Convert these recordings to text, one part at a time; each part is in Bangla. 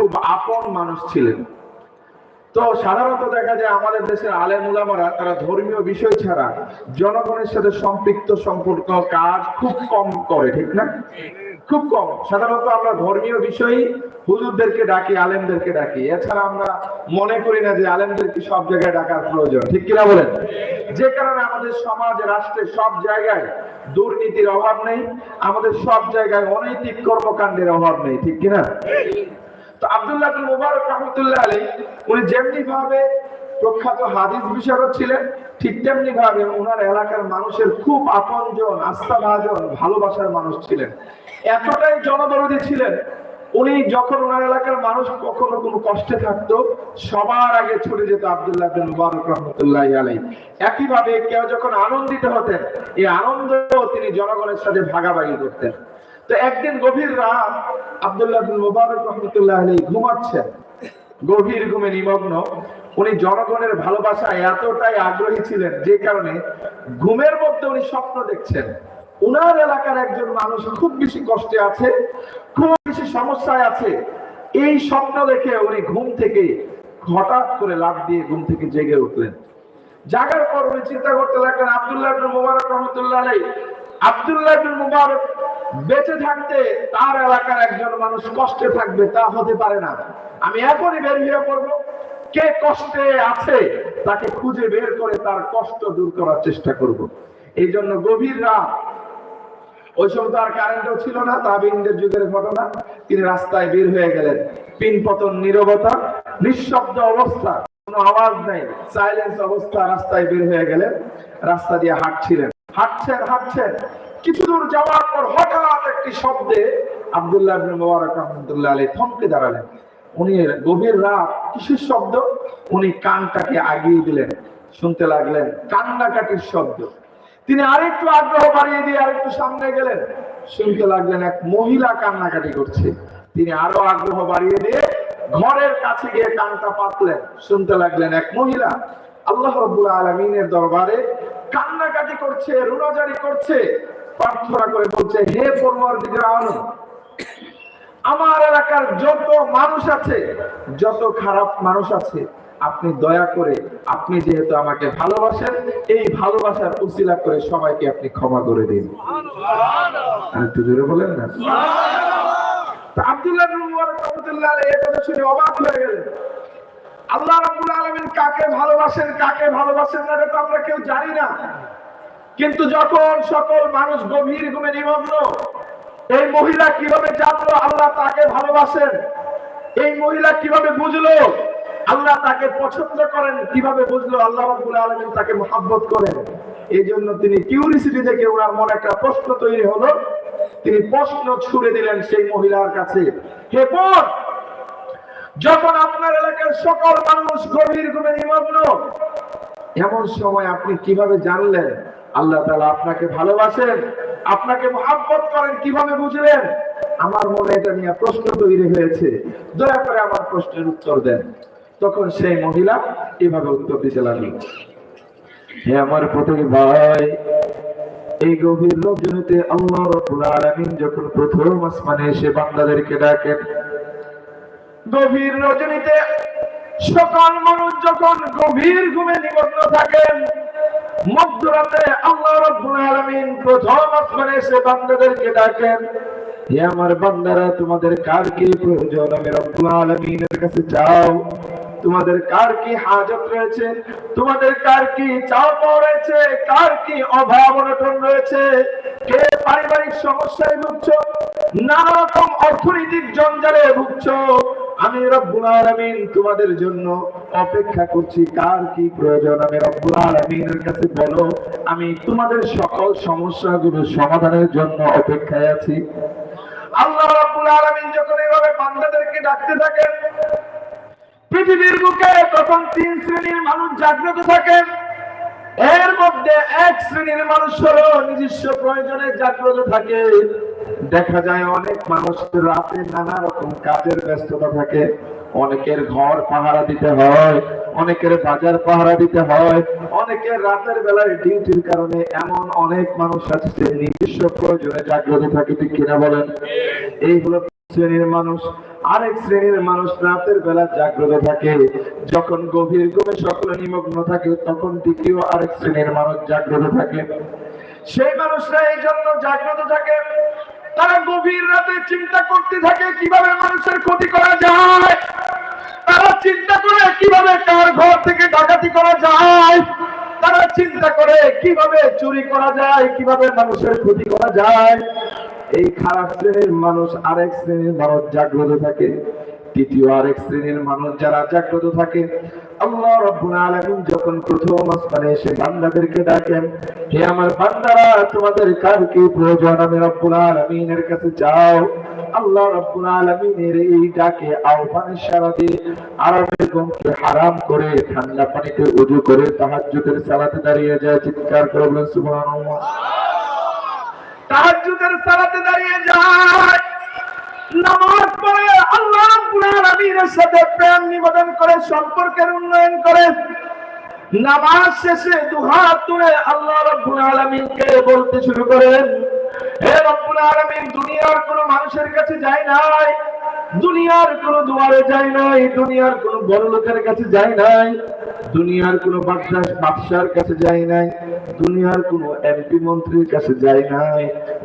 খুব আপন মানুষ ছিলেন। তো সাধারণত দেখা যায় আমাদের দেশের আলেম উলামারা, তারা ধর্মীয় বিষয় ছাড়া জনগণের সাথে সম্পৃক্ত সম্পর্ক কাজ খুব কম করে, ঠিক না? খুব কম। সাধারণত আমরা ধর্মীয় বিষয়ই হুজুরদেরকে ডাকি, আলেমদেরকে ডাকি। এছাড়া আমরা মনে করি না যে আলেমদেরকে সব জায়গায় ডাকার প্রয়োজন, ঠিক কিনা বলেন? যে কারণে আমাদের সমাজ রাষ্ট্রে সব জায়গায় দুর্নীতির অভাব নেই, আমাদের সব জায়গায় অনৈতিক কর্মকাণ্ডের অভাব নেই, ঠিক কিনা? মুবারক রহমতুল্লাহ আলী উনি যেমনি ভাবে প্রখ্যাত হাদিস বিশারদ ছিলেন, ঠিক তেমনি ভাবে ওনার এলাকার মানুষের খুব ভালোবাসার মানুষ ছিলেন। এতটাই ছিলেন, উনি যখন ওনার এলাকার মানুষ কখনো কোনো কষ্টে থাকতো, সবার আগে ছুটে যেত আব্দুল্লাহ বিন মুবারক রহমতুল্লাহ আলী একইভাবে কেউ যখন আনন্দিত হতেন, এই আনন্দ তিনি জনগণের সাথে ভাগাভাগি করতেন। তো একদিন গভীর রাত আব্দুল্লাহ বিন মুবারক রহমতুল্লাহ আলী ঘুমাচ্ছেন। গভীর ঘুমে নিমগ্ন। উনি জনগণের ভালোবাসায় এতটাই আগ্রহী ছিলেন যে কারণে ঘুমের মধ্যে উনি স্বপ্ন দেখছেন। উনার এলাকার একজন মানুষ খুব বেশি কষ্টে আছে, খুব বেশি সমস্যায় আছে। এই স্বপ্ন দেখে উনি ঘুম থেকে হঠাৎ করে লাভ দিয়ে ঘুম থেকে জেগে উঠলেন। জাগার পর উনি চিন্তা করতে লাগলেন, আব্দুল্লাহ মুবারক রহমতুল্লাহ আলাইহি, আব্দুল্লাহ মুবারক বেঁচে থাকতে তার এলাকার একজন মানুষ কষ্টে থাকবে, তা হতে পারে না। আমি এখনই বের হয়ে পড়ব। কে কষ্টে আছে, তাকে খুঁজে বের করে তার কষ্ট দূর করার চেষ্টা করব। এই জন্য গভীর রাত। ওই সময় তো আর কারেন্টও ছিল না, তাবিনদের যুগের ঘটনা। তিনি রাস্তায় বের হয়ে গেলেন। পিন পতন নীরবতা, নিঃশব্দ অবস্থা, কোনো আওয়াজ নাই সাইলেন্স অবস্থা, রাস্তায় বের হয়ে গেলেন। রাস্তা দিয়ে হাঁটছিলেন। হাঁটছেন হাঁটছেন। কিছু দূর যাওয়ার পর হঠাৎ একটি শব্দে আব্দুল্লাহ মুবারক রহমতুল্লাহ আলী থমকে দাঁড়ালেন। উনি গভীর রাত, কিসের শব্দ? উনি কানটাকে আগিয়ে দিলেন, শুনতে লাগলেন কান্নাকাটির শব্দ। তিনি আরেকটু আগ্রহ বাড়িয়ে দিয়ে আরেকটু সামনে গেলেন, শুনতে লাগলেন এক মহিলা কান্নাকাটি করছে। তিনি আরও আগ্রহ বাড়িয়ে দিয়ে ঘরের কাছে গিয়ে কানটা পাতলেন, শুনতে লাগলেন এক মহিলা আল্লাহ রব্বুল আলমিনের দরবারে কান্নাকাটি করছে, রুনাজারি করছে। প্রার্থনা করে বলছে হে আলো আমার এলাকার যত মানুষ আছে যত খারাপ মানুষ আছে আপনি দয়া করে আপনি যেহেতু আমাকে ভালোবাসেন এই ভালোবাসার উসিলা করে সবাইকে আপনি ক্ষমা করে দিন। একটু জোরে বলেন না। আব্দুল্লাহ বিন মুবারক রাহমাতুল্লাহ আলাইহি এই কথা শুনে অবাক হয়ে গেলেন। আল্লাহ রাব্বুল আলামিন কাকে ভালোবাসেন কাকে ভালোবাসেন না এটা তো আমরা কেউ জানি না। কিন্তু যখন সকল মানুষ গভীর ঘুমে নিমগ্ন, এই মহিলা কীভাবে জানলো আল্লাহ তাকে ভালোবাসেন? এই মহিলা কীভাবে বুঝলো আল্লাহ তাকে পছন্দ করেন? কীভাবে বুঝলো আল্লাহ রাব্বুল আলামিন তাকে মোহাব্বত করেন? এই জন্য তিনি কিউরিসিটি থেকে ওনার মনে একটা প্রশ্ন তৈরি হলো। তিনি প্রশ্ন ছুড়ে দিলেন সেই মহিলার কাছে। হে বোন, যখন আপনার এলাকার সকল মানুষ গভীর ঘুমে নিমগ্ন, এমন সময় আপনি কীভাবে জানলেন আল্লাহ তাআলা আপনাকে ভালোবাসেন, আপনাকে মহাব্বত করেন, কীভাবে বুঝলেন আমার মনে এটা নিয়ে প্রশ্ন তৈরি হয়েছে। দয়া করে আমার প্রশ্নের উত্তর দেন। তখন সেই মহিলা এভাবে উত্তর দিতে লাগল। হে আমার প্রতিটি ভাই, এই গভীর রজনীতে আল্লাহ রাব্বুল আলামিন যখন প্রথম আসমানে এসে বান্দাদেরকে ডাকেন, গভীর রজনীতে সকল মানুষ যখন গভীর ঘুমে নিমগ্ন থাকেন মধ্যরাতে আল্লাহ রাব্বুল আলামিন প্রথম আসমানে এসে বান্দাদেরকে ডাকেন, হে আমার বান্দারা, তোমাদের কার কি প্রয়োজন? আমি আলামিনের কাছে যাও তোমাদের কার কি হাজত রয়েছে? তোমাদের কার কি রয়েছে? কার কি অভাব অনটন রয়েছে? কে পারিবারিক সমস্যায় ভুগছো? নানা রকম অর্থনৈতিক জঞ্জালে ভুগছো? আমি রব্বুল আলামিন তোমাদের জন্য অপেক্ষা করছি, কার কি প্রয়োজন? আমি রব্বুল আলামিনের কাছে বলো, আমি তোমাদের সকল সমস্যাগুলো সমাধানের জন্য অপেক্ষায় আছি। আল্লাহ রাব্বুল আলামিন যখন এইভাবে বান্দাদেরকে ডাকতে থাকেন, পৃথিবীর বুকে তখন তিন শ্রেণির মানুষ জাগ্রত থাকেন। এর মধ্যে এক শ্রেণির মানুষ হলো নিজস্ব প্রয়োজনে জাগ্রত থাকে। দেখা যায় অনেক মানুষ রাতে নানা রকম কাজের ব্যস্ততা থাকে। অনেকের ঘর পাহারা দিতে হয়, অনেকের বাজার পাহারা দিতে হয়, অনেকের রাতের বেলায় ডিউটির কারণে এমন অনেক মানুষ আছে নিজস্ব প্রয়োজনে জাগ্রত থাকে, ঠিক কিনা বলেন? এই হলো শ্রেণির মানুষ। আরেক শ্রেণির মানুষ রাতের বেলা জাগ্রত থাকে, যখন গভীর ঘুমে সকলে নিমগ্ন থাকে, তখন দ্বিতীয় আরেক শ্রেণির মানুষ জাগ্রত থাকে। সেই মানুষরা এই জন্য জাগ্রত থাকে। তারা গভীর রাতে চিন্তা করতে থাকে কীভাবে মানুষের ক্ষতি করা যায়। তারা চিন্তা করে কীভাবে কার ঘর থেকে ডাকাতি করা যায়। তারা চিন্তা করে কীভাবে চুরি করা যায়, কীভাবে মানুষের ক্ষতি করা যায়। এই খারাপ শ্রেণির মানুষ আরেক শ্রেণির মানুষ জাগ্রত থাকে, তৃতীয় আরেক শ্রেণির মানুষ যারা জাগ্রত থাকে আল্লাহ আলামিন যখন প্রথম আসমানে এসে বান্দাদেরকে ডাকেন, হে আমার বান্দারা, তোমাদের কার কি প্রয়োজন? আমি আলামিনের কাছে যাও। আল্লাহ আলামিনের এই ডাকে আহ্বানের আরামের হারাম করে, ঠান্ডা পানিতে উজু করে তাহাজ্জুদের সালাতে দাঁড়িয়ে যায়। চিৎকার করে বলেন, সুবহানাল্লাহ। তাহাজ্জুদের সালাতে দাঁড়িয়ে যায়। নামাজ পড়ে আল্লাহ আলামিনের সাথে প্রেম নিবেদন করে, সম্পর্কের উন্নয়ন করে। নামাজ শেষে দুহাত তুলে আল্লাহ রাব্বুল আলামিনকে বলতে শুরু করেন, হে রব্বুল আলামিন, দুনিয়ার কোনো মানুষের কাছে যায় নাই, দুনিয়ার কোন দুয়ারে যায় নাই, দুনিয়ার কোন বড় লোকের কাছে যায় নাই, দুনিয়ার কোন বাদশাহ বাদশার কাছে যায় নাই, দুনিয়ার কোন এমপি মন্ত্রীর কাছে যায় নাই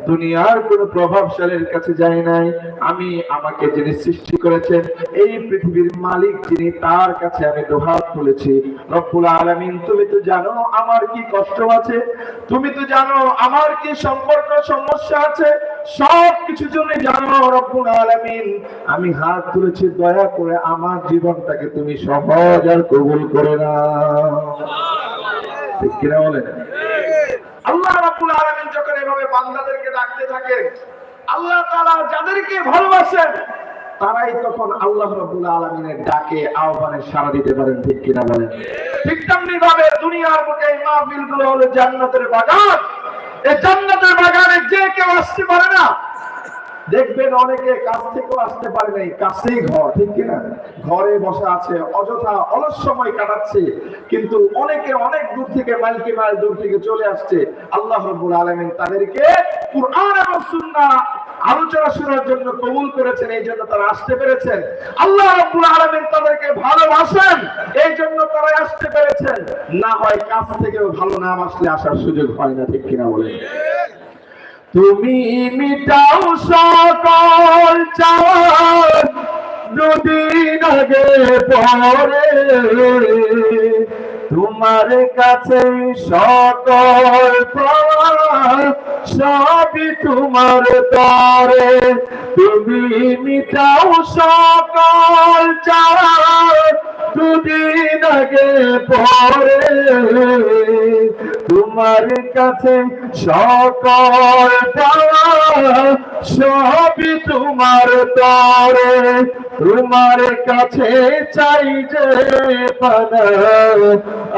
দুনিয়ার কোন প্রভাবশালীর কাছে যায় নাই। আমি আমাকে যিনি সৃষ্টি করেছেন, এই পৃথিবীর মালিক যিনি, তার কাছে আমি দোহাত তুলেছি। রব্বুল আলামিন, তুমি তো জানো আমার কি কষ্ট আছে, তুমি তো জানো আমার কি সম্পর্ক সমস্যা আছে সব কিছু জন্য জানো রব্বুল আলামিন। আমি হাত তুলেছি, দয়া করে আমার জীবনটাকে তুমি সহজ আর কবুল করে না ঠিক কিনা বলেন? আল্লাহ রাব্বুল আলামিন যখন এভাবে বান্দাদেরকে ডাকতে থাকে আল্লাহ তাআলা যাদেরকে ভালোবাসেন, তারাই তখন আল্লাহ রাব্বুল আলামিনের ডাকে আহ্বানে সাড়া দিতে পারেন, ঠিক কিনা বলেন? ঠিক তেমনি ভাবে দুনিয়ার বুকে এই মাহফিলগুলো হলো জান্নাতের বাগান। এই জান্নাতের বাগানে যে কেউ আসতে পারে না দেখবেন অনেকে কাছ থেকেও আসতে পারে নাই, কাছেই ঘর, ঠিক কিনা? ঘরে বসে আছে, অযথা অলস সময় কাটাচ্ছে, কিন্তু অনেকে অনেক দূর থেকে মাইল কি মাইল দূর থেকে চলে আসছে। আল্লাহ রব্বুল আলামিন তাদেরকে কুরআন এবং সুন্নাহ আলোচনা শোনার জন্য কবুল করেছেন, এই জন্য তারা আসতে পেরেছেন। আল্লাহ রব্বুল আলামিন তাদেরকে ভালোবাসেন, এই জন্য তারা আসতে পেরেছেন। না হয় কাছ থেকেও ভালো নাম আসলে আসার সুযোগ হয় না, ঠিক কিনা বলেন? তুমি মিটাও সকল চাওয়ার দুদিন আগে পরে। তোমার কাছে সকল সবই তোমার তরে তুমি মিটাও সকল চাওয়ার দুদিন আগে পরে। তোমার কাছে সকল সবই তোমার তরে তোমার কাছে চাই যে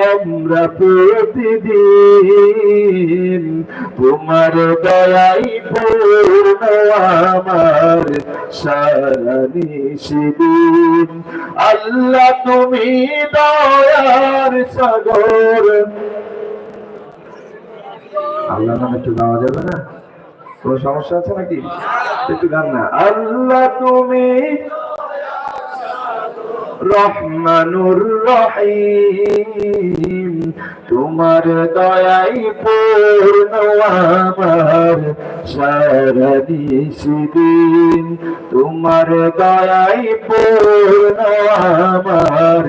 আমরা প্রতিদিন তোমার দয়াই পূর্ণ, আমার সারা আল্লাহ তুমি দয়ার সাগর আল্লাহ নামে একটু গাওয়া যাবে না? কোন সমস্যা আছে নাকি? একটু গান না। আল্লাহ তুমি রহমানুর রহিম। তোমার দয়াই পূর্ণ আমার দিন তোমার দয়াই পূর্ণ আমার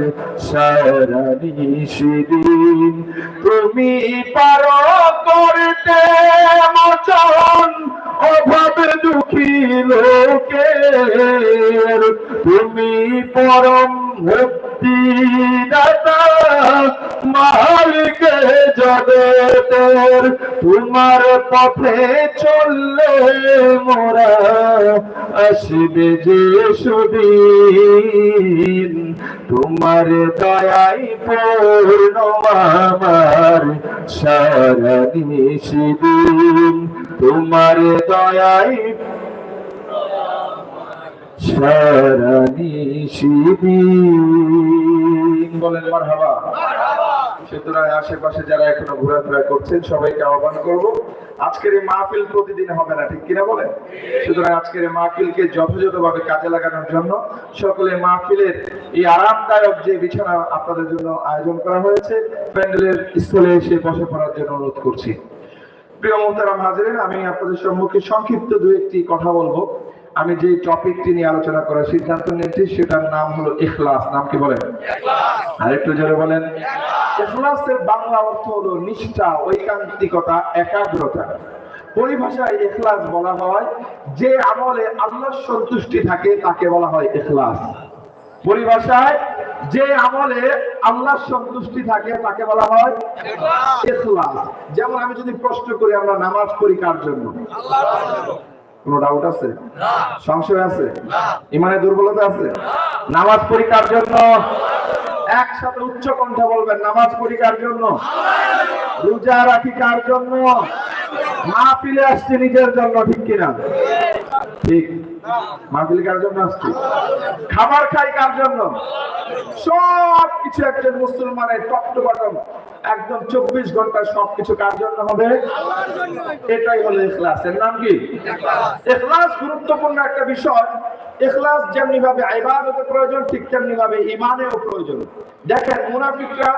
দিন তুমি পারো করতে মোচন অভাব দুঃখী লোকের। তুমি পরম মুক্তি দাতা জগতের, তোমার পথে চললে মোরা আসবে যে সুদিন। তোমার দয়াই পূর্ণ আমার সারা নিশিদিন। তোমার দয়াই বলেন মারহাবা সুতরাং আশেপাশে যারা এখনও ঘোরাফেরা করছেন, সবাইকে আহ্বান করব, আজকের এই মাহফিল প্রতিদিন হবে না, ঠিক কিনা সুতরাং আজকের এই মাহফিলকে যথাযথভাবে কাজে লাগানোর জন্য সকলে মাহফিলের এই আরামদায়ক যে বিছানা আপনাদের জন্য আয়োজন করা হয়েছে, প্যান্ডেলের স্থলে এসে বসে পড়ার জন্য অনুরোধ করছি। প্রিয় মোহতারাম হাজিরেন, আমি আপনাদের সম্মুখে সংক্ষিপ্ত দু একটি কথা বলব। আমি যে টপিকটি নিয়ে আলোচনা করার সিদ্ধান্ত নিয়েছি সেটার নাম হলো ইখলাস। নাম কি বলেন? আরেকটু জোরে বলেন। ইখলাসের বাংলা অর্থ হলো নিষ্ঠা ঐকান্তিকতা একাগ্রতা। পরিভাষায় ইখলাস বলা হয় যে আমলে আল্লাহর সন্তুষ্টি থাকে তাকে বলা হয় ইখলাস। পরিভাষায় যে আমলে আল্লাহর সন্তুষ্টি থাকে তাকে বলা হয় ইখলাস। যেমন আমি যদি প্রশ্ন করি আমরা নামাজ পড়ি কার জন্য। কোনো ডাউট আছে? সংশয় আছে? ইমানে দুর্বলতা আছে? নামাজ পরীক্ষার জন্য? একসাথে উচ্চ কণ্ঠে বলবেন নামাজ পরীক্ষার জন্য? রোজা রাখি কার জন্য? মা ফিরে আসছে নিজের জন্য ঠিক কিনা? ঠিক। মাহফিল কার জন্য আসছে? খাবার খাই কার জন্য? সব কিছু একজন মুসলমানের টপ টু একদম চব্বিশ ঘণ্টা সবকিছু কার জন্য হবে? এটাই হলো ইখলাস। এর নাম কি? ইখলাস গুরুত্বপূর্ণ একটা বিষয়। ইখলাস যেমনি ভাবে ইবাদতে প্রয়োজন, ঠিক তেমনি ভাবে ইমানেও প্রয়োজন। দেখেন, মুনাফিকরা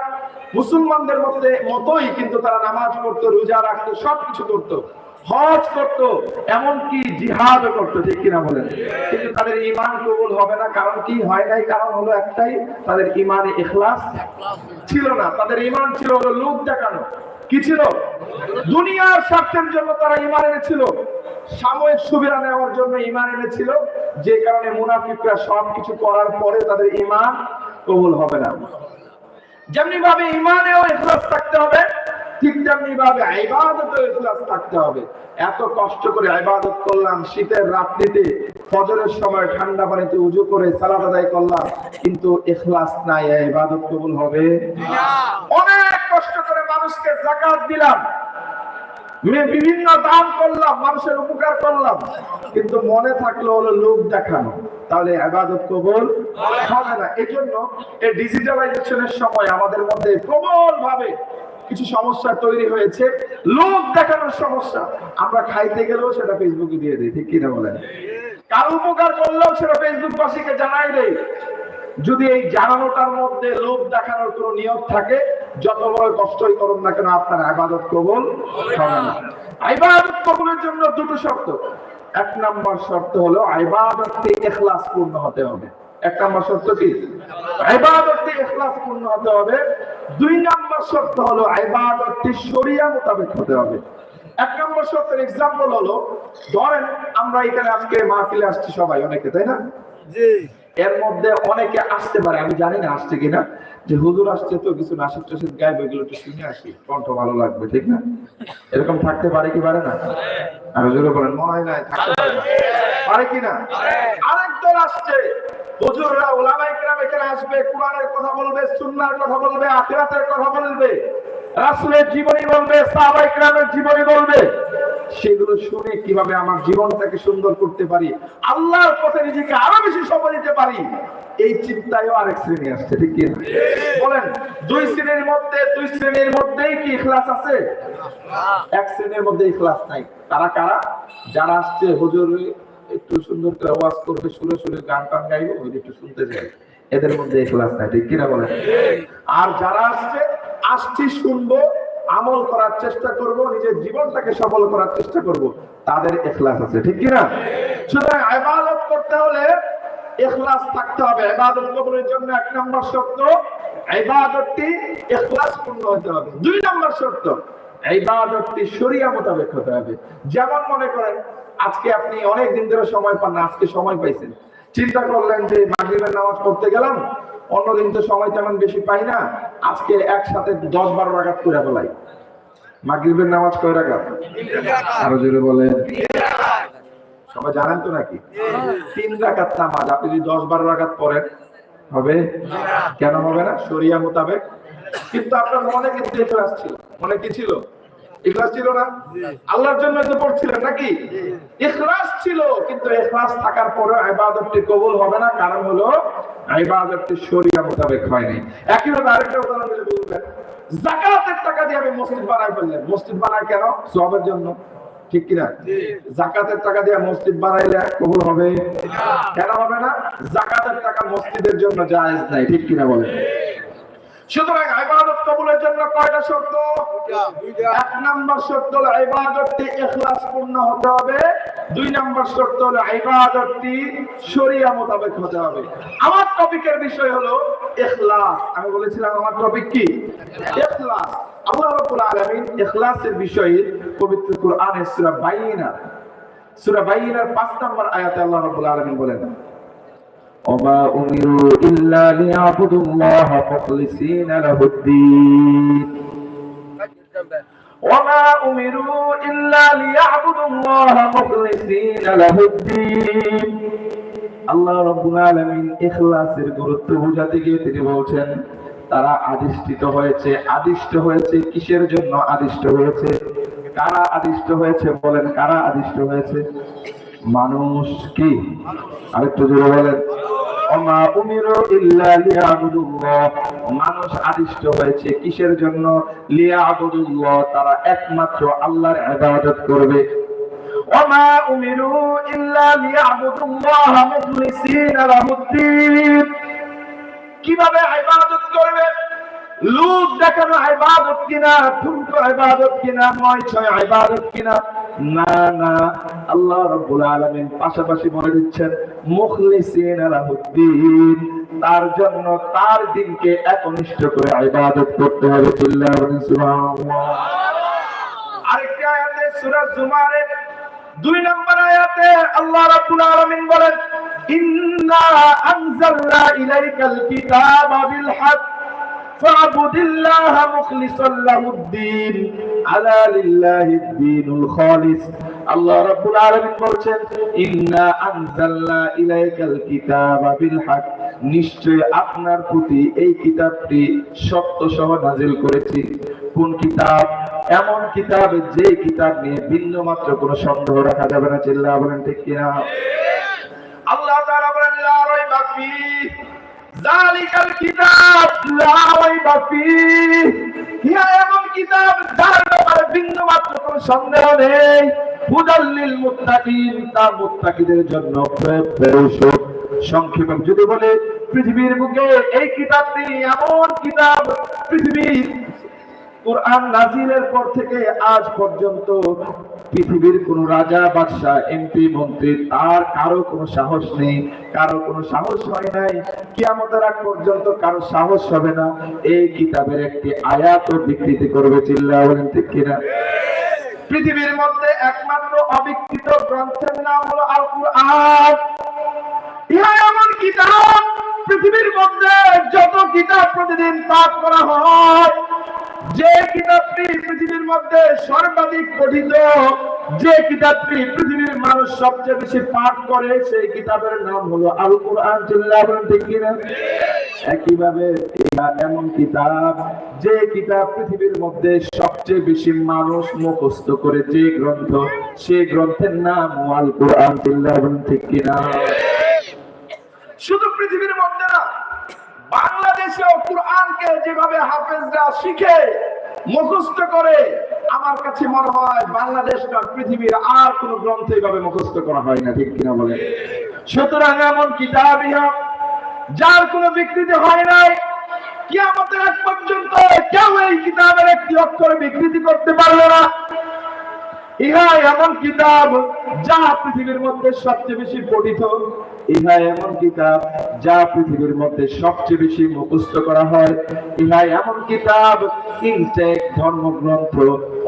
মুসলমানদের মধ্যে মতোই কিন্তু তারা নামাজ পড়তো, রোজা রাখতো, সবকিছু করতো। হজ করতো, এমনকি জিহাদ করতো, ঠিক কিনা বলেন। কিন্তু তাদের ইমান কবুল হবে না, কারণ কি? হয় নাই, কারণ হলো একটাই, তাদের ইমানে ইখলাস ছিল না। তাদের ইমান ছিল হলো লোক দেখানো। কি ছিল? দুনিয়ার স্বার্থের জন্য তারা ইমান এনেছিল। সাময়িক সুবিধা নেওয়ার জন্য ইমান এনেছিল। যে কারণে মুনাফিকরা সবকিছু করার পরে তাদের ইমান কবুল হবে না। যেমনি ভাবে ইমানেও এখলাস থাকতে হবে ঠিক তেমনি ভাবে থাকতে হবে। এত কষ্ট করে ইবাদত করলাম শীতের রাত্রিতে ফজরের সময় ঠান্ডা পানিতে উজু করে সালাত আদায় করলাম কিন্তু ইখলাস নাই এই ইবাদত কবুল হবে? অনেক কষ্ট করে মানুষকে যাকাত দিলাম। বিভিন্ন দান করলাম মানুষের উপকার করলাম কিন্তু মনে থাকল হলো লোক দেখানো। তাহলে আবাদত কবুল হবে। না। এই জন্য এই ডিজিটালাইজেশনের সময় আমাদের মধ্যে প্রবল ভাবে কিছু সমস্যা তৈরি হয়েছে লোক দেখানোর সমস্যা। আমরা খাইতে গেলেও সেটা ফেসবুকে দিয়ে দিই, ঠিক কিনা বলেন? কার উপকার করলেও সেটা ফেসবুক বাসীকে জানাই দেয় যদি এই জানানোটার মধ্যে লোভ দেখানোর কোন নিয়ম থাকে, যত বড় কষ্টই করুন না কেন, আপনার আবাদত কবুল হবে না। আইবাদত কবুলের জন্য দুটো শর্ত। এক নম্বর শর্ত হলো আইবাদতকে ইখলাস পূর্ণ হতে হবে। এক নম্বর শর্ত কি? আইবাদতকে ইখলাস পূর্ণ হতে হবে। দুই নম্বর শর্ত হলো আইবাদতটি শরিয়া মোতাবেক হতে হবে। এক নম্বর শর্তের এক্সাম্পল হলো ধরেন আমরা এখানে আজকে মাহফিলে আসছি সবাই অনেকে তাই না? জি। এর মধ্যে অনেকে আসতে পারে আমি জানি না আসছে কিনা। যে হুজুর আসছে তো কিছু নাসিক টাসিক একটু শুনে আসি কণ্ঠ ভালো লাগবে ঠিক না? এরকম থাকতে পারে কি পারে না? আর হুজুরে বলেন মনে হয় না থাকতে পারে। না পারে কি না? আরেক দল আসছে হুজুররা ওলামাই কিরাম এখানে আসবে, কোরআনের কথা বলবে, সুন্নাহর কথা বলবে, আখিরাতের কথা বলবে, রাসূলের জীবনী বলবে সাহাবাই কিরামের জীবনী বলবে। সেগুলো শুনে কীভাবে আমার জীবনটাকে সুন্দর করতে পারি, আল্লাহর পথে নিজেকে আরও বেশি সময় দিতে পারি, এই চিন্তায়ও আরেক শ্রেণি আসছে, ঠিক কি বলেন, দুই শ্রেণির মধ্যে, দুই শ্রেণির মধ্যেই কি ইখলাস আছে? এক শ্রেণির মধ্যে ইখলাস নাই। তারা কারা? যারা আসছে হুজুর একটু সুন্দর করে আওয়াজ করবে সুরে সুরে গান টান গাইবো, ওই একটু শুনতে চাই এদের মধ্যে ইখলাস নাই, ঠিক কিনা বলেন? আর যারা আসছে, আসছি শুনব, আমল করার চেষ্টা করব, নিজের জীবনটাকে সফল করার চেষ্টা করব, তাদের ইখলাস আছে, ঠিক কি না সুতরাং ইবাদত করতে হলে ইখলাস থাকতে হবে, ইবাদত কবুলের জন্য এক নম্বর শর্ত, ইবাদতটি ইখলাস পূর্ণ হতে হবে, দুই নম্বর শর্ত, ইবাদতটি শরিয়া মোতাবেক হতে হবে। যেমন মনে করেন আজকে আপনি অনেক দিন ধরে সময় পান না, আজকে সময় পাইছেন। চিন্তা করলেন যে মাগরিবের নামাজ পড়তে গেলাম, অন্যদিন তো সময় তেমন বেশি পাই না, আজকে একসাথে দশ বারো রাখাত করে ফেলাই। মাগরিবের নামাজ কয় রাখাত আরও জোরে বলেন। সবাই জানেন তো নাকি? তিন রাকাত নামাজ, আপনি যদি দশ বারো রাকাত পড়েন, হবে? কেন হবে না? শরিয়া মোতাবেক। কিন্তু আপনার মনে কিন্তু ইখলাস ছিল মনে কি ছিল? ইখলাস ছিল না? আল্লাহর জন্য পড়ছিলেন নাকি? ইখলাস ছিল কিন্তু ইখলাস থাকার পরে ইবাদতটি কবুল হবে না কারণ হলো ইবাদতটি শরিয়া মোতাবেক হয়নি একইভাবে আরেকটা উদাহরণ দিলে বুঝবেন জাকাতের টাকা দিয়ে আমি মসজিদ বানাই ফেললেন। মসজিদ বানাই কেন? সবের জন্য। ঠিক কিনা? জাকাতের টাকা দিয়ে মসজিদ বানাইলে কবুল হবে? কেন হবে না? জাকাতের টাকা মসজিদের জন্য জায়েজ নাই। ঠিক কিনা বলে সুতরাং ইবাদত কবুলের জন্য কয়টা শর্ত? এক নাম্বার শর্ত হলো ইবাদতটি হতে হবে। দুই নাম্বার শর্ত হলো ইবাদতটি শরিয়া মোতাবেক হতে হবে। আমার টপিকের বিষয় হলো ইখলাস। আমি বলেছিলাম আমার টপিক কি? ইখলাস। আল্লাহ রাব্বুল আলামিন ইখলাসের বিষয়ে পবিত্র কোরআনে সূরা বাইনা সূরা বাইনার 5 নম্বর আয়াতে আল্লাহ রাব্বুল আলামিন বলেন وما أمروا إلا ليعبدوا الله مخلصين له الدين وما أمروا إلا ليعبدوا الله مخلصين له الدين আল্লাহ রব্বুল আলামিন ইখলাসের গুরুত্ব বোঝাতে গিয়ে তিনি বলছেন তারা আদিষ্টিত হয়েছে আদিষ্ট হয়েছে কিসের জন্য আদিষ্ট হয়েছে কারা আদিষ্ট হয়েছে বলেন কারা আদিষ্ট হয়েছে মানুষ কি? আরেকটু জোরে বলেন। মানুষ আদিষ্ট হয়েছে কিসের জন্য? লিয়াবুদুল্লাহ, তারা একমাত্র আল্লাহর ইবাদত করবে। কীভাবে ইবাদত করবে? লুক দেখানো ইবাদত কিনা ঠুমকো ইবাদত কিনা নয় ছয় ইবাদত কিনা। না না, আল্লাহ রাব্বুল আলামিন পাশাপাশি বলে দিচ্ছেন, মুখলিসিন লাহুদ্দিন তার জন্য তার দিনকে একনিষ্ঠ করে ইবাদত করতে হবে। বলেন, সুবহানাল্লাহ। আরেকটি আয়াতে সূরা জুমারে, দুই নম্বর আয়াতে আল্লাহ রাব্বুল আলামিন বলেন, ইন্না আনজালনা ইলাইকাল কিতাবা বিল হক فاعبد الله مخلصا له الدين على لله الدين الخالص আল্লাহ রাব্বুল আলামিন বলছেন ইন্না আনজালনা ইলাইকাল কিতাবা বিল হক নিশ্চয় আপনার প্রতি এই কিতাবটি সত্য সহ নাজিল করেছি কোন কিতাব এমন কিতাব যে কিতাব নিয়ে বিন্দু মাত্র কোনো সন্দেহ রাখা যাবে না চিল্লা বলেন ঠিক কিনা আল্লাহ তাআলা বলেন লা রাইবা ফি জালিকাল সন্দেহ নেই। জন্য সংক্ষেপে যদি বলে পৃথিবীর বুকে এই কিতাবটি এমন কিতাব পৃথিবীর কোরআন নাজিলের পর থেকে আজ পর্যন্ত পৃথিবীর কোন রাজা, বাদশাহ এমপি মন্ত্রী, তার কারও কোনো সাহস নেই, কারও কোনো সাহস হয় নাই। কিয়ামতের আগ পর্যন্ত কারও সাহস হবে না। এই কিতাবের একটি আয়াত বিকৃতি করবে চিল্লা বলেন ঠিক কিনা? পৃথিবীর মধ্যে একমাত্র অবিকৃত গ্রন্থের নাম হলো আল কুরআন ইহা এমন কিতাব, পৃথিবীর মধ্যে যত কিতাব প্রতিদিন পাঠ করা হয় যে কিতাবটি পৃথিবীর মধ্যে সর্বাধিক পঠিত যে কিতাবটি পৃথিবীর মানুষ সবচেয়ে বেশি পাঠ করে সেই কিতাবের নাম হলো আল কোরআন ঠিক কিনা? একইভাবে এমন কিতাব যে কিতাব পৃথিবীর মধ্যে সবচেয়ে বেশি মানুষ মুখস্থ করে যে গ্রন্থ সেই গ্রন্থের নাম আল কোরআন ঠিক কিনা? শুধু পৃথিবীর মধ্যে না বাংলাদেশেও কোরআনকে যেভাবে হাফেজরা শিখে, মুখস্থ করে, আমার কাছে মনে হয় বাংলাদেশটা পৃথিবীর আর কোন গ্রন্থ এভাবে মুখস্থ করা হয় না, ঠিক কিনা বলে সুতরাং এমন কিতাব ইহা যার কোনো বিকৃতি হয় নাই। কিয়ামতের এক পর্যন্ত কেউ এই কিতাবের একটি অক্ষর বিকৃতি করতে পারল না। ইহা এমন কিতাব যা পৃথিবীর মধ্যে সবচেয়ে বেশি পঠিত। ইহা এমন কিতাব যা পৃথিবীর মধ্যে সবচেয়ে বেশি মুখস্থ করা হয়। ইহা এমন কিতাব, ইনটেক ধর্মগ্রন্থ,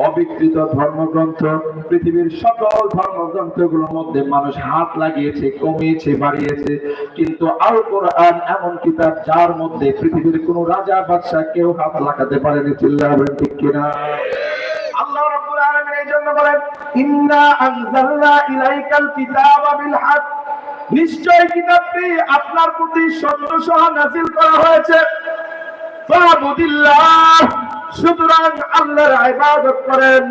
অবিকৃত ধর্মগ্রন্থ, পৃথিবীর সকল ধর্মগ্রন্থগুলোর মধ্যে মানুষ হাত লাগিয়েছে, কমিয়েছে, বাড়িয়েছে। কিন্তু আল কোরআন এমন কিতাব যার মধ্যে পৃথিবীর কোন রাজা, বাদশাহ কেউ হাত লাগাতে পারেনি, চিল্লাবেন ঠিক কিনা? আল্লাহ এই জন্য বলেন, ইন্না আনজালনা ইলাইকাল কিতাবা বিল হক নিশ্চয় কিতাবটি আপনার প্রতি সত্য সহ নাযিল করা হয়েছে। ফাবুদিল্লাহ, সুতরাং আল্লাহর ইবাদত করেন।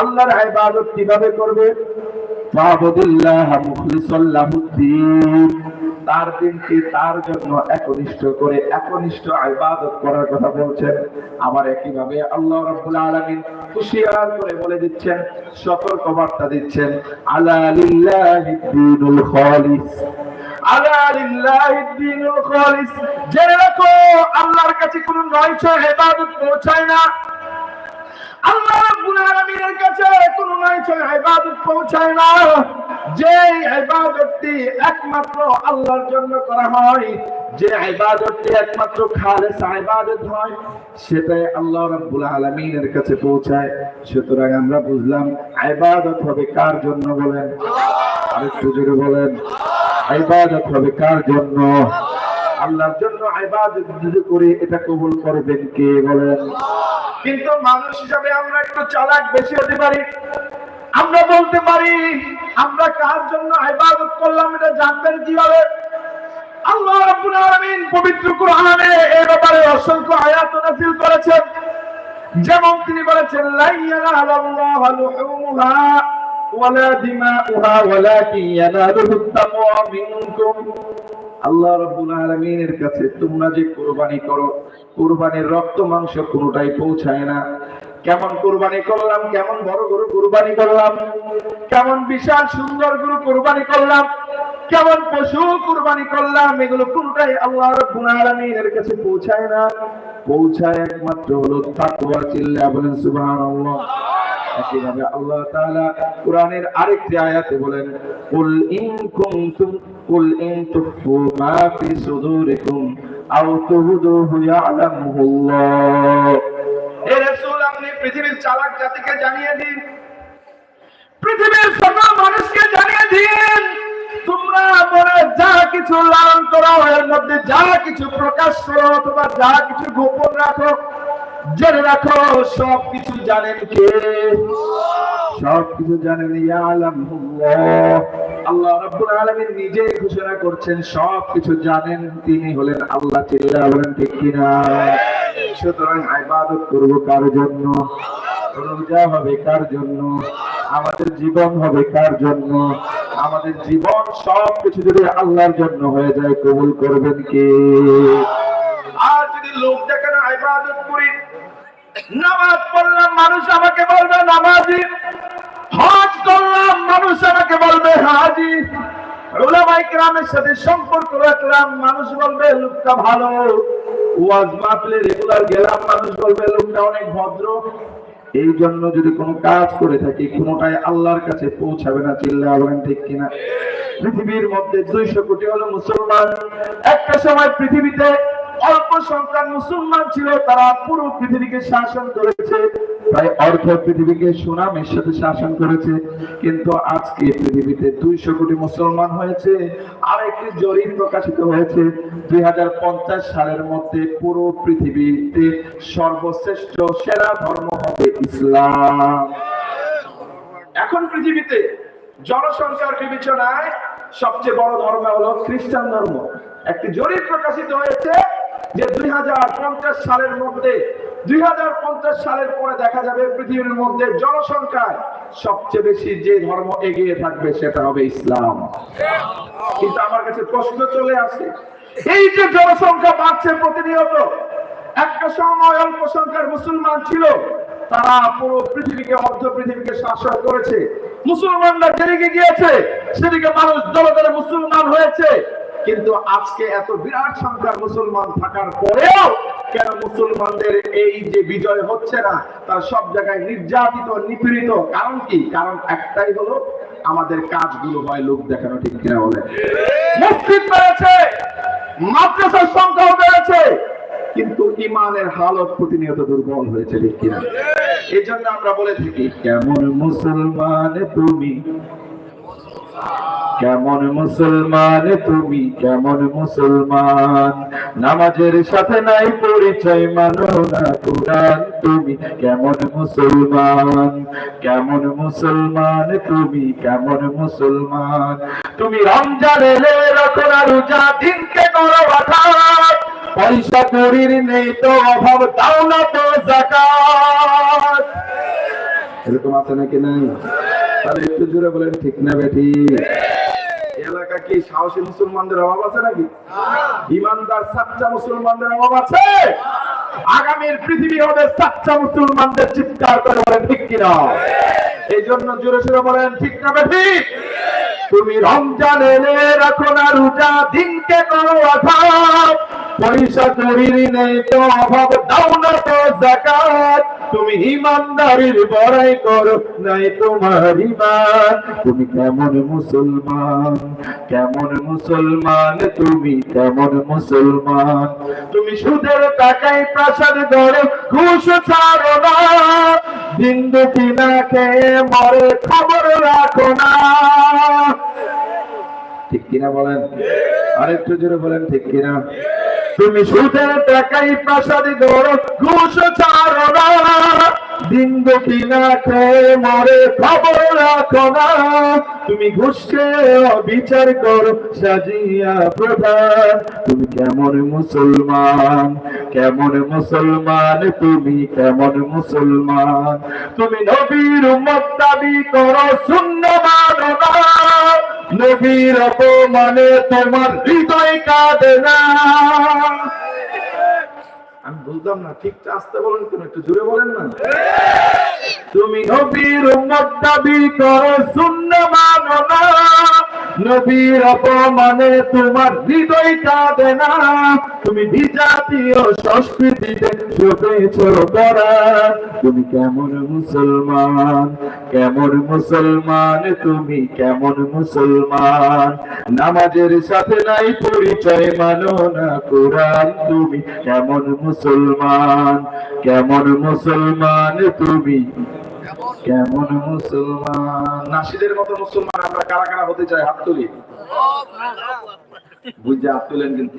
আল্লাহর ইবাদত কীভাবে করবে? ফাবুদিল্লাহ মুখলিসাল লাহুদ্দিন তার দিনকে তার জন্য একনিষ্ঠ করে একনিষ্ঠ ইবাদত করার কথা বলছেন। আবার একইভাবে আল্লাহ রাব্বুল আলামিন হুঁশিয়ার করে বলে দিচ্ছেন সতর্ক বার্তা দিচ্ছেন, আলা খালিস। জেনে রাখো, আল্লাহর কাছে কোনো নয় ছয় ইবাদত পৌঁছায় না। আল্লাহ রাব্বুল আলামিনের কাছে কোনো ছয় ইবাদত পৌঁছায় না। যে ইবাদতটি একমাত্র আল্লাহর জন্য করা হয়, যে ইবাদতটি একমাত্র খালেস ইবাদত হয়, সেটাই আল্লাহ রাব্বুল আলামিনের কাছে পৌঁছায়। সুতরাং আমরা বুঝলাম, ইবাদত হবে কার জন্য বলেন? আরেকটু জোরে বলেন। ইবাদত হবে কার জন্য? আল্লাহর জন্য ইবাদত যদি করি, এটা কবুল করবেন কে বলেন? কিন্তু মানুষ হিসাবে আমরা একটু চালাক বেশি হতে পারি। আমরা বলতে পারি, আমরা কার জন্য ইবাদত করলাম এটা জানবেন কীভাবে? আল্লাহ রাব্বুল আলামিন পবিত্র কোরআনে এই ব্যাপারে অসংখ্য আয়াত নাযিল করেছেন। যেমন তিনি বলেছেন লা ইয়ানালাল্লাহু লুহুমুহা ওয়ালা দিমাউহা ওয়ালাকিন ইয়ানালুহু তাকওয়া মিনকুম। আল্লাহ রাব্বুল আলামিনের কাছে তোমরা যে কুরবানি করো কুরবানির রক্ত মাংস কোনোটাই পৌঁছায় না। কেমন কুরবানি করলাম, কেমন বড় গরু কুরবানি করলাম, কেমন বিশাল সুন্দর গরু কুরবানি করলাম, কেমন পশু কুরবানি করলাম, এগুলো কোনটাই আল্লাহ রাব্বুল কাছে পৌঁছায় না। পৌঁছায় একমাত্র হলো তাকওয়া চিল্লা বলেন, সুবহানাল্লাহ। একইভাবে আল্লাহ তাআলা কোরআনের আরেকটি আয়াতে বলেন, কুল ইন কুনতুম, কুল ইন তুফু মা ফি সুদুরিকুম আও তুবদুহু ইয়ালামুহুল্লাহ। হে রাসূল আপনি পৃথিবীর চালাক জাতিকে জানিয়ে দিন। পৃথিবীর সকল মানুষকে জানিয়ে দিন। তোমরা মনে যা কিছু লালন করো এর মধ্যে যা কিছু প্রকাশ করো অথবা যা কিছু গোপন রাখো জেনে রাখো সব কিছু জানেন কে? সব কিছু জানেন ইয়ালামুল্লাহ আল্লাহ রাব্বুল আলামিন নিজে ঘোষণা করছেন, সব কিছু জানেন তিনি হলেন আল্লাহ চিল্লা ঠিক কিনা? সুতরাং ইবাদত করব কার জন্য? রোজা হবে কার জন্য? আমাদের জীবন হবে কার জন্য? আমাদের জীবন সব কিছু যদি আল্লাহর জন্য হয়ে যায়, কবুল করবেন কে? আর যদি লোক দেখানো ইবাদত করি, নামাজ পড়লাম, মানুষ আমাকে বলবে, নামাজি। হজ করলাম, মানুষ আমাকে বলবে হাজি ওলামাই গ্রামের সাথে সম্পর্ক রাখলাম, মানুষ বলবে, লোকটা ভালো। ওয়াজ মাহফিলে রেগুলার গেলাম, মানুষ বলবে, লোকটা অনেক ভদ্র। এই জন্য যদি কোনো কাজ করে থাকি, কোনোটাই আল্লাহর কাছে পৌঁছাবে না, চিল্লা বলেন ঠিক কিনা? পৃথিবীর মধ্যে দুইশো কোটি হলো মুসলমান। একটা সময় পৃথিবীতে অল্প সংখ্যার মুসলমান ছিল, তারা পুরো পৃথিবীকে শাসন করেছে। প্রায় অর্ধ পৃথিবীকে সুনামের সাথে শাসন করেছে, কিন্তু আজকে পৃথিবীতে দুইশো কোটি মুসলমান হয়েছে আর একটি জরিপ প্রকাশিত হয়েছে, দুই সালের মধ্যে পুরো পৃথিবীতে সর্বশ্রেষ্ঠ সেরা ধর্ম হবে ইসলাম। এখন পৃথিবীতে জনসংখ্যার বিবেচনায় সবচেয়ে বড় ধর্ম হলো খ্রিস্টান ধর্ম। একটি জরিপ প্রকাশিত হয়েছে যে দুই হাজার পঞ্চাশ সালের মধ্যে দুই হাজার পঞ্চাশ সালের পরে দেখা যাবে পৃথিবীর মধ্যে জনসংখ্যায় সবচেয়ে বেশি যে ধর্ম এগিয়ে থাকবে সেটা হবে ইসলাম। কিন্তু আমার কাছে প্রশ্ন চলে আসে, এই যে জনসংখ্যা বাড়ছে প্রতিনিয়ত, একটা সময় অল্প সংখ্যার মুসলমান ছিল, তারা পুরো পৃথিবীকে, অর্ধ পৃথিবীকে শাসন করেছে। মুসলমানরা যেদিকে গিয়েছে, সেদিকে মানুষ দলে দলে মুসলমান হয়েছে। কিন্তু আজকে এত বিরাট সংখ্যার মুসলমান থাকার পরেও কেন মুসলমানদের এই যে বিজয় হচ্ছে না তার সব জায়গায় নির্যাতিত, নিপীড়িত। কারণ কি? কারণ একটাই হলো, আমাদের কাজগুলো হয় লোক দেখানো, ঠিক কিনা বলে। মসজিদ বেড়েছে, মাদ্রাসার সংখ্যাও বেড়েছে, কিন্তু ইমানের হালত প্রতিনিয়ত দুর্বল হয়েছে, ঠিক কিনা? এই জন্য আমরা বলে থাকি, কেমন মুসলমান তুমি কেমন মুসলমান তুমি, কেমন মুসলমান? নামাজের সাথে নাই পরিচয়, মানো না কোরআন তুমি, কেমন মুসলমান? কেমন মুসলমান তুমি, কেমন মুসলমান? তুমি রমজান এলে রাখো না রোজা, দিনকে করো আঘাত। পয়সা করির নেই তো অভাব, দাও না তো জাকাত। এরকম আছে নাকি নাই? তাহলে একটু জোরে বলেন, ঠিক না বেঠি এলাকা কি সাহসী মুসলমানদের অভাব আছে নাকি? ইমানদার সাচ্চা মুসলমানদের অভাব আছে? আগামীর পৃথিবী হবে সাচ্চা মুসলমানদের চিৎকার করে ঠিক কিনা? এই জন্য জোরে সোরে বলেন, ঠিক না ঠিক? তুমি রমজান এলে রাখো না রোজা, দিনকে করো পয়সা করির নেই তো অভাব, দাও না তো জাকাত। তুমি ইমানদারির বড়াই করো, নাই তোমার ইমান তুমি কেমন মুসলমান? কেমন মুসলমান? তুমি কেমন মুসলমান? তুমি সুদের টাকায় প্রাসাদ গড়ে ঘুষ ছাড়ো না। না খেয়ে মরে খবর রাখো না। ঠিক কিনা বলেন? আরেকটু জোরে বলেন, ঠিক কিনা? তুমি সুদের টাকাই প্রাসাদে গৌরব ঘুষ ছাড়ো দিন দুটি না খেয়ে মরে খবর রাখো না। তুমি ঘুষকে বিচার করো, সাজিয়া প্রধান। তুমি কেমন মুসলমান কেমন মুসলমান, তুমি কেমন মুসলমান। তুমি নবীর উম্মত দাবি করো, শূন্য মানো না। নবীর অপমানে তোমার হৃদয় কাঁদে না। আমি বুঝলাম না, ঠিক আসতে বলেন কেন? একটু জুড়ে বলেন না। তুমি নবীর উম্মত দাবি করো, শূন্য মানো না নবীর অপমানে তোমার হৃদয় কাঁদে না তুমি বিজাতীয় করা তুমি কেমন মুসলমান? কেমন মুসলমান? তুমি কেমন মুসলমান? নামাজের সাথে নাই পরিচয় মানো না কোরআন। তুমি কেমন মুসলমান? কেমন মুসলমান? তুমি কেমন মুসলমান? নাসিদের মতো মুসলমান আমরা কারা কারা হতে চাই? হাত তুলি। বুঝে হাত তুলেন কিন্তু।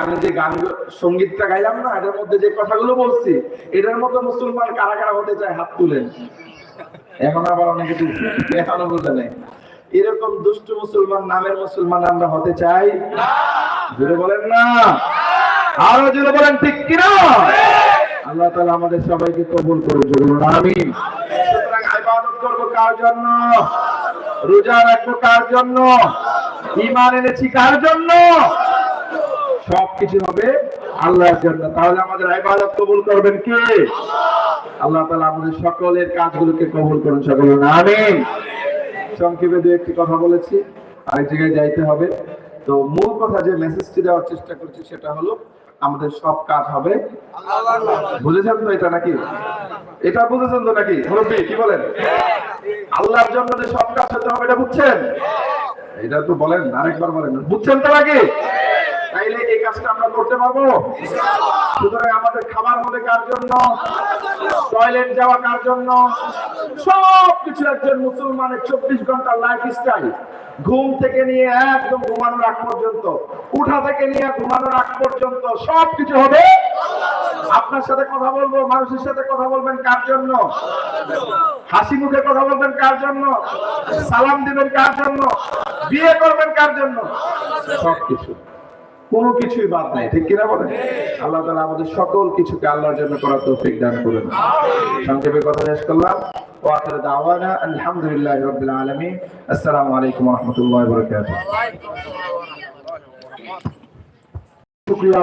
আমি যে গান সঙ্গীতটা গাইলাম না, এটার মধ্যে যে কথাগুলো বলছি, এটার মতো মুসলমান কারা কারা হতে চায়? হাত তুলেন। এখন আবার অনেকে এখনও বোঝা নেই এরকম দুষ্ট মুসলমান, নামের মুসলমান আমরা হতে চাই? বলেন না। আরও জুড়ে বলেন, ঠিক কিনা? আল্লাহ তাআলা আমাদের সবাইকে কবুল আমিন। সুতরাং ইবাদত করব কার জন্য? রোজা রাখব কার জন্য? ঈমান এনেছি কার জন্য? সবকিছু হবে আল্লাহর জন্য। তাহলে আমাদের ইবাদত কবুল করবেন কে? আল্লাহ তাআলা আমাদের সকলের কাজগুলোকে কবুল করুন সংক্ষেপে দু একটি কথা বলেছি, আরেক জায়গায় যাইতে হবে। তো মূল কথা যে মেসেজটি দেওয়ার চেষ্টা করছি সেটা হলো আমাদের সব কাজ হবে। বুঝেছেন তো এটা নাকি? এটা বুঝেছেন তো নাকি? মুরব্বী, কি বলেন? আল্লাহর জন্য যে সব কাজ হতে হবে, এটা বুঝছেন? এটা তো বলেন, আরেকবার বলেন। বুঝছেন তো নাকি? তাইলে এই কাজটা আমরা করতে পারব? সুতরাং আমাদের খাবার হবে কার জন্য? টয়লেট যাওয়া কার জন্য? সব কিছু একজন মুসলমানের চব্বিশ ঘণ্টা লাইফ স্টাইল ঘুম থেকে নিয়ে একদম ঘুমানোর আগ পর্যন্ত, উঠা থেকে নিয়ে ঘুমানোর আগ পর্যন্ত সব কিছু হবে। আপনার সাথে কথা বলব, মানুষের সাথে কথা বলবেন কার জন্য? হাসি মুখে কথা বলবেন কার জন্য? সালাম দিবেন কার জন্য? বিয়ে করবেন কার জন্য? সবকিছু। কোনো কিছুই বাদ নাই ঠিক কিনা বলে আল্লাহ তালা আমাদের সকল কিছুকে আল্লাহর জন্য করার তৌফিক দান করেন। সংক্ষেপে কথা শেষ করলাম। وآخر দাওয়ানা الحمد لله رب আসসালামু আলাইকুম عليكم ورحمة الله وبركاته শুকরিয়া।